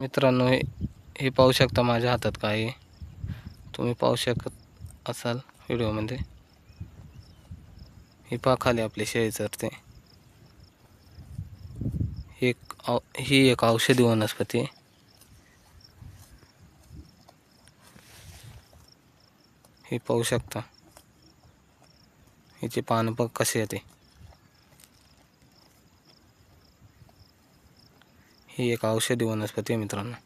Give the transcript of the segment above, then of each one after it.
मित्रांनो हे हे पाहू शकता माझ्या हातात काय आहे. तुम्ही पाहू शकत असाल व्हिडिओमध्ये. ही पहा खाली आपली शेळी चरते. एक औ ही एक औषधी वनस्पती आहे. हे पाहू शकता. हिचे पानं कसे येते ही एक औषधी वनस्पती आहे मित्रांनो.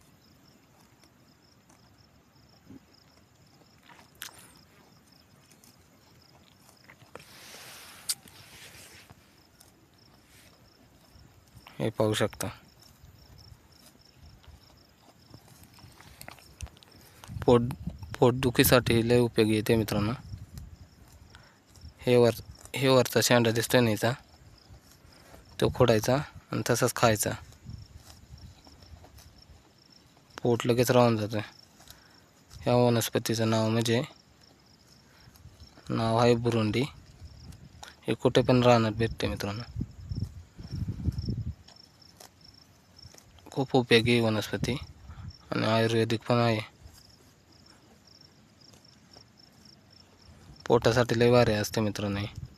हे पाहू शकता. पोट पोटदुखीसाठी लय उपयोगी येते मित्रांनो. हे वर हे वरचा शेंडा दिसतोय ना तो खोडायचा आणि तसाच खायचा. पोट लगेच राहून जातं या वनस्पतीचं नाव म्हणजे नाव आहे बुरुंडी. हे कुठे पण राहणार भेटते मित्रांनो. खूप उपयोगी आहे वनस्पती आणि आयुर्वेदिक पण आहे. पोटासाठी लय भारी असते मित्रांनो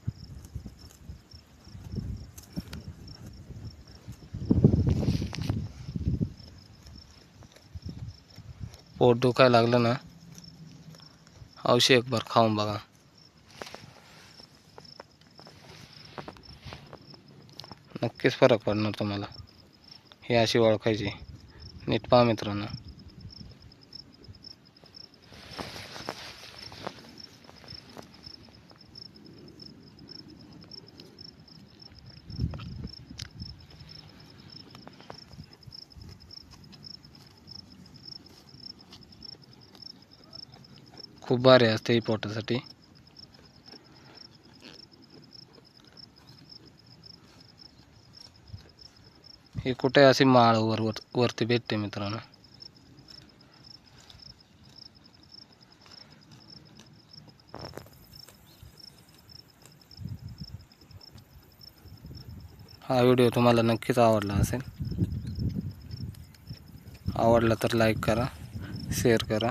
पोट दुखायला लागलं ना औषध एक बार खाऊन बघा. नक्कीच फरक पडणार तुम्हाला. हे अशी ओळखायची. नीट पहा मित्रांनो. खूप भारी असते ही पोटासाठी. हे कुठे अशी माळ वर वरती भेटते मित्रांनो. हा व्हिडिओ तुम्हाला नक्कीच आवडला असेल. आवडला तर लाईक करा शेअर करा.